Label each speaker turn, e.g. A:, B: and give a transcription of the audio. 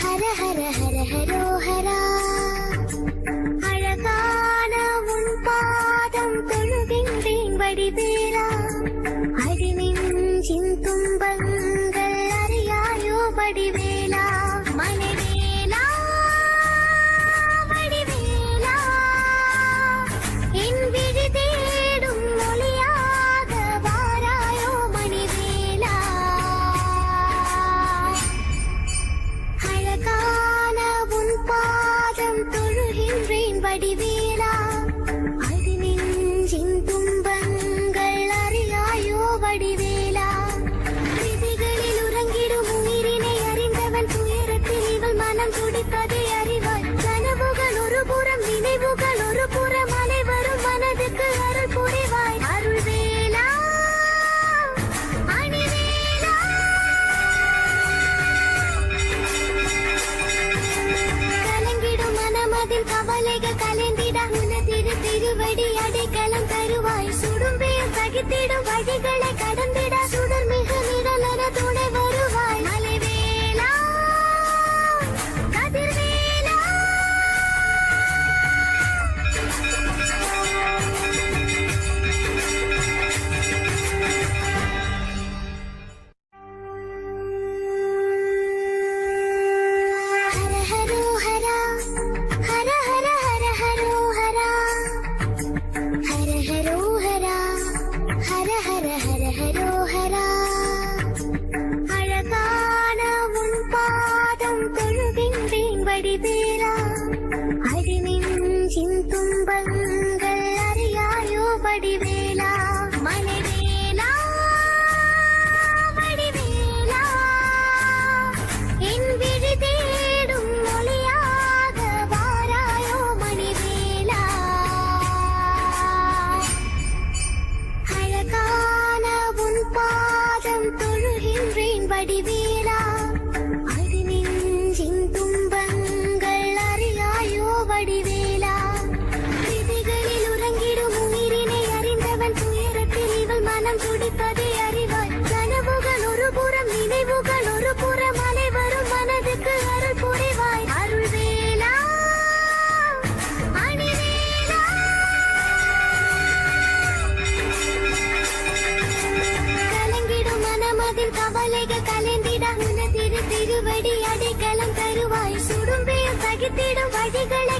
A: ഹര ഹര ഹര ഹരോഹര ഹര. ഉൻ പാദം തൊഴുകിൻ വടിവേര അടിനെഞ്ചിൻ തുമ്പങ്ങൾ അറിയായോ വടിവേര என் கவலைகள் கலைந்திட உன திரு திருவடி அடைக்கலம் தருவாய். சுடும்பையும் தகித்திடும் வழிகளை கட ஹர ஹரோஹரா அழகான உன் பாதம் தொழுகின்றேன் வடிவேலா. அடிமின் துன்பங்கள் அறியாயோ வடிவேலா. மனை வடிவே கண்ணீர் கவலைக கலைந்திட உன திரு திருவடி அடைக்கலம் தருவாய். சுடும்பியும் தகித்திடும் வழிகளை